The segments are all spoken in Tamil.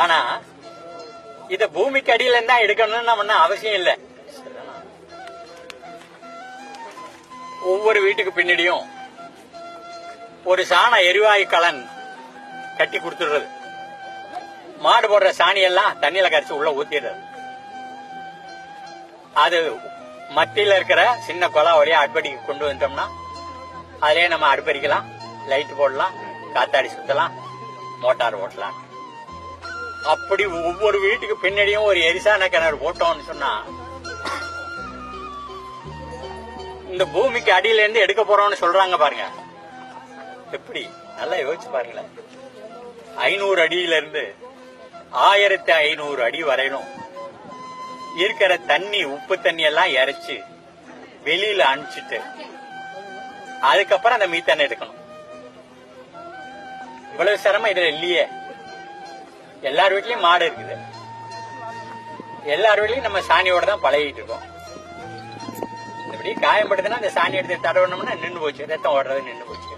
ஆனா இத பூமிக்கு அடியில இருந்தா எடுக்கணும்னு நம்ம அவசியம் இல்லை. ஒவ்வொரு வீட்டுக்கு பின்னாடியும் ஒரு சாண எரிவாயு கலன் கட்டி கொடுத்துடுறது. மாடு போடுற சாணி எல்லாம் தண்ணியில கரைச்சு உள்ள ஊத்திடுறது. அது மத்தியில இருக்கிற சின்ன கொலா வழியா அடுப்படிக்கு கொண்டு வந்தோம்னா அதிலே நம்ம அடுப்படிக்கலாம் லைட் போடலாம் காத்தாடி சுத்தலாம் மோட்டார் ஓட்டலாம். அப்படி ஒவ்வொரு வீட்டுக்கு பின்னாடியும் ஒரு எரிசான கிணறு போட்டோம்னு சொன்னா இந்த பூமிக்கு அடியில இருந்து எடுக்க போறோம்னு சொல்றாங்க பாருங்க. எப்படி? நல்லா யோசிச்சு பாருங்களேன். ஐநூறு அடியில இருந்து ஆயிரத்தி ஐநூறு அடி வரையிலும் இருக்கிற தண்ணி உப்பு தண்ணி எல்லாம் இறைச்சு வெளியில அனுப்பிச்சிட்டு அதுக்கப்புறம் அந்த மீத்தண்ணை எடுக்கணும். இவ்வளவு சிரமம் இதுல இல்லையே. எல்லார் வீட்லயும் மாடு இருக்குது. எல்லார் வீட்லயும் நம்ம சாணியோட தான் பழகிட்டு இருக்கோம். இப்படி காயப்படுதுன்னா அந்த சாணி எடுத்து தடவணும்னா நின்று போச்சு. ரத்தம் ஓடுறது நின்று போச்சு.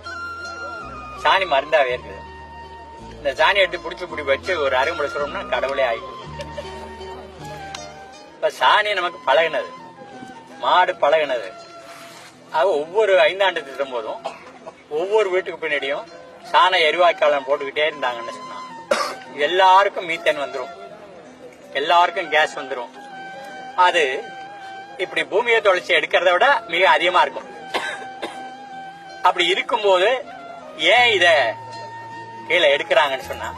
சாணி மருந்தாவே இருக்குது. இந்த சாணி எடுத்து புடிச்சு புடி வச்சு ஒரு அரைமுறை சொல்லணும்னா கடவுளே ஆயிடுச்சு இப்ப சாணி நமக்கு பழகினது. மாடு பழகினது. அது ஒவ்வொரு ஐந்தாண்டு திட்டம் போதும். ஒவ்வொரு வீட்டுக்கு பின்னாடியும் சாண எரிவாய்க்காலம் போட்டுக்கிட்டே இருந்தாங்கன்னு எல்லாருக்கும் மீத்தேன் வந்துடும் எல்லாருக்கும் கேஸ் வந்துடும் அது இப்படி பூமியை தொலைச்சி எடுக்கிறத விட மிக அதிகமா இருக்கும். அப்படி இருக்கும்போது ஏன் இத கீழே எடுக்கிறாங்கன்னு சொன்னா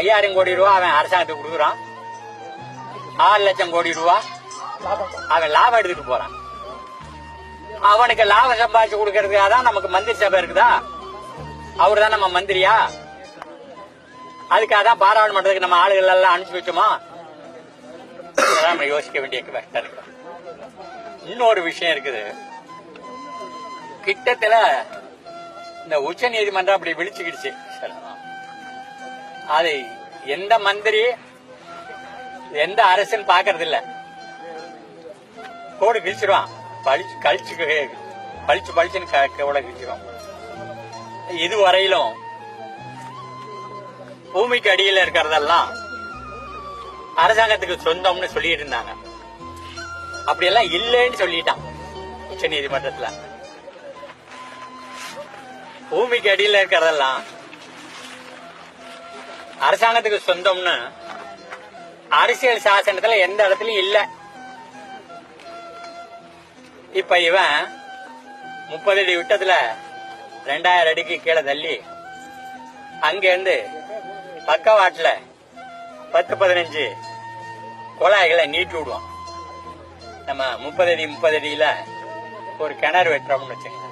ஐயாயிரம் கோடி ரூபா அவன் அரசாங்கத்துக்கு கொடுக்குறான். ஆறு லட்சம் கோடி ரூபா அவன் லாபம் எடுத்துட்டு போறான். அவனுக்கு லாபம் சம்பாதிச்சு கொடுக்கறதுக்காக தான் நமக்கு மந்திரி சபை இருக்குதா? அவர் தான் நம்ம மந்திரியா? அதுக்காக தான் பாராளுமன்றத்துக்கு நம்ம ஆளுகள் எல்லாம் அனுப்பிச்சு வச்சோமா? நம்ம யோசிக்க வேண்டிய கஷ்டம் இருக்கு. இன்னொரு விஷயம் இருக்குது. கிட்டத்துல இந்த உச்ச நீதிமன்றம் அப்படி விழிச்சுக்கிடுச்சு. அது எந்த மந்திரி எந்த அரசுன்னு பாக்குறது இல்ல கோடு கிழிச்சிருவான். பழிச்சு கழிச்சு பழிச்சு பழிச்சுன்னு க- கோட கிழிச்சிருவான் இதுவரையிலும் பூமிக்கு அடியில இருக்கிறதெல்லாம் அரசாங்கத்துக்கு சொந்தம்னு சொல்லிட்டு இருந்தாங்க. அப்படியெல்லாம் இல்லைன்னு சொல்லிட்டான் உச்ச நீதிமன்றத்துல பூமிக்கு அடியில இருக்கிறதெல்லாம் அரசாங்கத்துக்கு சொந்தம்னு அரசியல் சாசனத்துல எந்த இடத்துலயும் இல்ல. இப்ப இவன் முப்பது அடி விட்டத்துல ரெண்டாயிரம் அடிக்கு கீழே தள்ளி அங்க இருந்து பக்கவாட்டுல பத்து பதினஞ்சு குழாய்களை நீட்டி விடுவான் நம்ம முப்பது அடி முப்பது அடியில ஒரு கிணறு வெட்டுறோம்னு வச்சுக்கோங்க.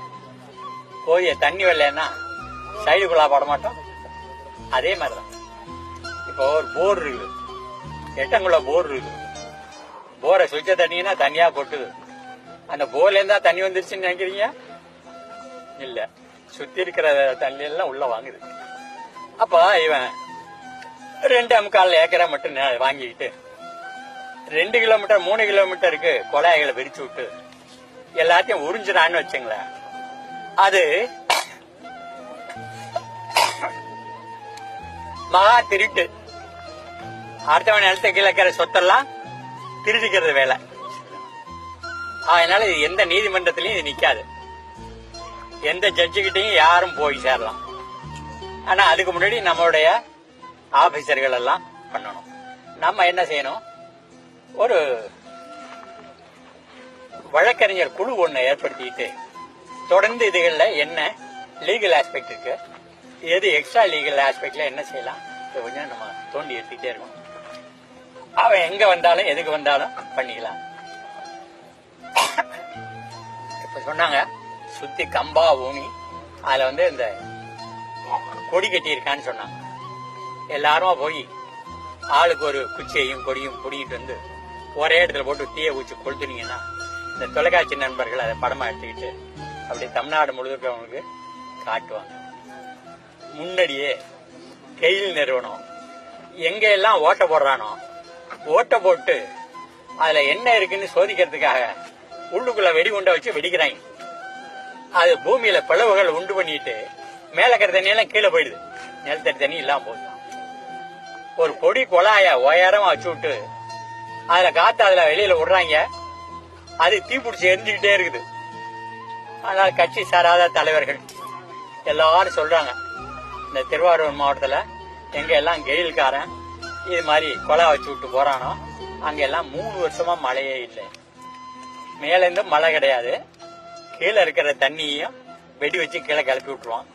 போய் தண்ணி வரலன்னா சைடு குழா போட மாட்டோம். அதே மாதிரி தான் இப்போ ஒரு போர் இருக்குது. எட்டங்குள்ள போர் இருக்குது. போரை சுவிச்ச தண்ணினா தனியாக கொட்டுது. அந்த போர்ல இருந்தா தண்ணி வந்துருச்சுன்னு நினைக்கிறீங்க? இல்ல. சுத்தி இருக்கிற தண்ணி எல்லாம் உள்ள வாங்குது. அப்ப இவன் ரெண்டு அமுக்கால் ஏக்கரா மட்டும் வாங்கிக்கிட்டு ரெண்டு கிலோமீட்டர் மூணு கிலோமீட்டருக்கு குழாய்களை விரிச்சு விட்டு எல்லாத்தையும் உறிஞ்சிடான்னு வச்சுங்களேன். அது மகா திருட்டு. அடுத்தவன் நிலத்த கீழே சொத்தெல்லாம் திருடிக்கிறது வேலை. அதனால இது எந்த நீதிமன்றத்திலையும் இது நிக்காது. எந்த ஜட்ஜு யாரும் போய் சேரலாம். ஆனா அதுக்கு முன்னாடி நம்மளுடைய ஆபீசர்கள் எல்லாம் பண்ணணும். நம்ம என்ன செய்யணும்? ஒரு வழக்கறிஞர் குழு ஒன்று ஏற்படுத்திட்டு தொடர்ந்து இதுகளில் என்ன லீகல் ஆஸ்பெக்ட் இருக்கு எது எக்ஸ்ட்ரா லீகல் ஆஸ்பெக்ட்ல என்ன செய்யலாம் கொஞ்சம் நம்ம தோண்டி எடுத்துக்கிட்டே இருக்கணும். அவன் எங்க வந்தாலும் எதுக்கு வந்தாலும் பண்ணிக்கலாம். இப்ப சொன்னாங்க சுத்தி கம்பா ஊனி அதுல வந்து இந்த கொடி கட்டி இருக்கான்னு சொன்னாங்க. எல்லாரும் போய் ஆளுக்கு ஒரு குச்சியையும் கொடியும் பிடிங்கிட்டு வந்து ஒரே இடத்துல போட்டு தீய ஊச்சி கொளுத்துனீங்கன்னா இந்த தொலைக்காட்சி நண்பர்கள் அதை படமா எடுத்துக்கிட்டு அப்படி தமிழ்நாடு முழுதுக்கு அவங்களுக்கு காட்டுவாங்க. முன்னாடியே கெயில் நிறுவனம். எங்க எல்லாம் ஓட்ட போடுறானோ ஓட்ட போட்டு அதுல என்ன இருக்குன்னு சோதிக்கிறதுக்காக உள்ளுக்குள்ள வெடிகுண்டை வச்சு வெடிக்கிறாங்க. அது பூமியில பிளவுகள் உண்டு பண்ணிட்டு மேல இருக்கிற தண்ணியெல்லாம் கீழே போயிடுது. நிலத்தடி தண்ணி இல்லாம போகுது. ஒரு பொடி குழாய உயரம் வச்சு விட்டு அதுல காத்து அதுல வெளியில விடுறாங்க. அது தீப்பிடிச்சு எரிஞ்சுக்கிட்டே இருக்குது. ஆனால் கட்சி சாராத தலைவர்கள் எல்லாரும் சொல்றாங்க இந்த திருவாரூர் மாவட்டத்தில் எங்க எல்லாம் கெயில்காரன் இது மாதிரி கொலை வச்சு விட்டு போறானோ அங்கெல்லாம் மூணு வருஷமா மழையே இல்லை. மேலேருந்து மழை கிடையாது. கீழே இருக்கிற தண்ணியையும் வெடி வச்சு கீழே கிளப்பி விட்டுருவான்.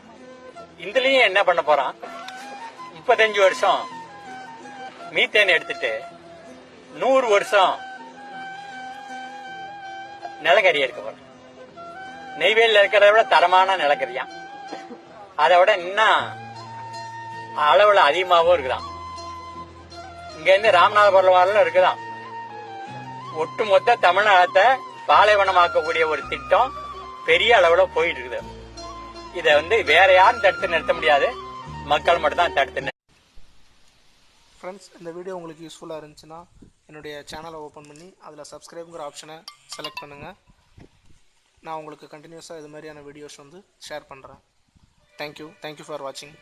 இதுலயும் என்ன பண்ண போறான்? முப்பத்தஞ்சு வருஷம் மீத்தேன் எடுத்துட்டு நூறு வருஷம் நிலக்கரி எடுக்க போறேன். நெய்வேலியில் இருக்கிறத விட தரமான நிலக்கரியாம் அதை விட இன்னும் அளவுல அதிகமாகவும் இருக்குதான் இங்க இருந்து ராமநாதபுரம் வரலும் இருக்குதாம். ஒட்டுமொத்த தமிழ்நாட்டை பாலைவனமாக்கக்கூடிய ஒரு திட்டம் பெரிய அளவுல போயிட்டு இருக்குது. இதை வந்து வேற யாரும் தடுத்து நிறுத்த முடியாது. மக்கள் மட்டும் தான் தடுத்து ஃப்ரெண்ட்ஸ் இந்த வீடியோ உங்களுக்கு யூஸ்ஃபுல்லாக இருந்துச்சுன்னா என்னுடைய சேனலை ஓப்பன் பண்ணி அதில் சப்ஸ்கிரைப்ங்கிற ஆப்ஷனை செலக்ட் பண்ணுங்கள் நான் உங்களுக்கு கண்டினியூஸாக இது மாதிரியான வீடியோஸ் வந்து ஷேர் பண்ணுறேன் தேங்க்யூ தேங்க்யூ ஃபார் வாட்சிங்